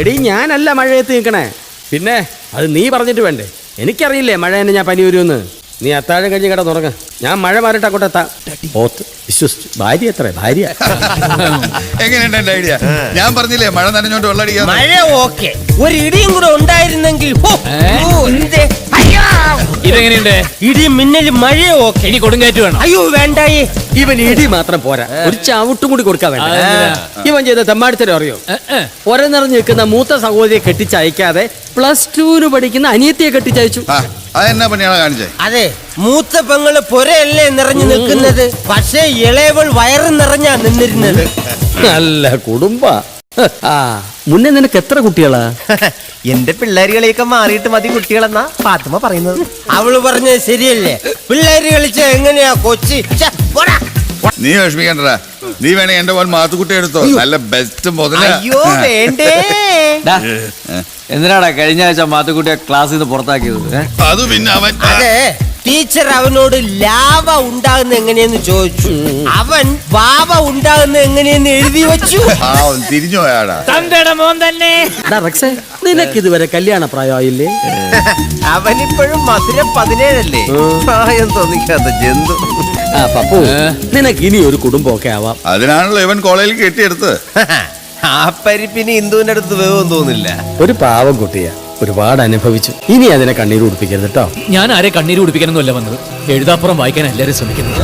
എടീ ഞാനല്ല മഴയത്ത് നിൽക്കണേ പിന്നെ അത് നീ പറഞ്ഞിട്ട് വേണ്ടേ. എനിക്കറിയില്ലേ മഴ എന്നെ ഞാൻ പനി വരുമെന്ന്. നീ അത്താഴം കഴിഞ്ഞ് കിട തുടങ്ങ ഞാൻ മഴ മാറിട്ട് അങ്ങോട്ട് എത്താം. ഓത്ത് വിശ്വസിച്ചു ഭാര്യ എത്ര ഭാര്യ. എങ്ങനെയുണ്ട് എന്റെ ഐഡിയ? ഞാൻ പറഞ്ഞില്ലേ മഴ നനഞ്ഞോണ്ട് വെള്ളടിക്കാൻ മഴ ഓക്കെ. ഒരു ഇടിയും കൂടെ ഉണ്ടായിരുന്നെങ്കിൽ! ഇതെങ്ങനെയുണ്ട് ഇടിയും മിന്നലും മഴയോ ഓക്കെ ഇനി കൊടുങ്കാറ്റ് വേണം. അയ്യോ വേണ്ടായി. ഇവൻ ഇടി മാത്രം പോരാ. ഒരു ചവിട്ടും കൂടി കൊടുക്കാൻ വേണ്ട. ഇവൻ ചെയ്ത തെമ്മാടിത്തരം അറിയോ? ഒര നിറഞ്ഞു നിൽക്കുന്ന മൂത്ത സഹോദരിയെ കെട്ടിച്ചയക്കാതെ പ്ലസ് ടുവിന് പഠിക്കുന്ന അനിയത്തിയെ കെട്ടിച്ചയച്ചു. അതെന്നാ പണിയാണ് അതെ മൂത്ത പെങ്ങൾ പൊരയല്ലേ നിറഞ്ഞു നിൽക്കുന്നത്? പക്ഷേ ഇളയവൾ വയറ് നിറഞ്ഞാ നിന്നിരുന്നത്. നല്ല കുടുംബ. ആ മുന്നേ നിനക്ക് എത്ര കുട്ടികളാ? എന്റെ പിള്ളേരുകളെയൊക്കെ മാറിയിട്ട് മതി കുട്ടികളെന്നാ പാത്തുമ്മ പറയുന്നത്. അവൾ പറഞ്ഞത് ശരിയല്ലേ? പിള്ളേര് കളിച്ച എങ്ങനെയാ കൊച്ചി? ഛെ, പോടാ. നീ വിഷമിക്കണ്ടടാ നീ വേണേ എന്റെ മോൻ മാത്തുക്കുട്ടി എടുത്തോ. നല്ല ബെസ്റ്റ് മുതല. അയ്യോ വേണ്ടേ. ഡാ, എന്തിനാടാ കഴിഞ്ഞ ആഴ്ച മാത്തുക്കുട്ടിയെ ക്ലാസ്സിൽ നിന്ന് പുറത്താക്കിയത്? ഏ? അത് പിന്നെ അവൻ അതെ. ടീച്ചർ അവനോട് ലാവ ഉണ്ടാകുന്ന എങ്ങനെയെന്ന് ചോദിച്ചു. അവൻ വാവ ഉണ്ടാകുന്ന എങ്ങനെയെന്ന് എഴുതി വെച്ചു. തിരിഞ്ഞു പോയാടാ. തന്തയുടെ മോൻ തന്നെ. റക്സേ നിനക്ക് ഇതുവരെ കല്യാണ പ്രായമായില്ലേ? അവനിപ്പോഴും മധുര പതിനേഴല്ലേ? പ്രായം തോന്നിക്കാത്ത ജന്തു. ആ പപ്പു നിനക്ക് ഇനി ഒരു കുടുംബമൊക്കെ ആവാം. അതിനാണല്ലോ ഇവൻ കോളേജിൽ കെട്ടിയെടുത്ത് ആ പരിപ്പിന് ഇന്ദുവിന്റെ അടുത്ത് വേവൊന്നും തോന്നില്ല. ഒരു പാവം കുട്ടിയാ. ഒരുപാട് അനുഭവിച്ചു. ഇനി അതിനെ കണ്ണീര് കുടിപ്പിക്കരുത് കേട്ടോ ഞാൻ ആരെ കണ്ണീര് കുടിപ്പിക്കാനൊന്നുമല്ല വന്നത്. എഴുതാപ്പുറം വായിക്കാൻ എല്ലാവരും ശ്രമിക്കുന്നത്.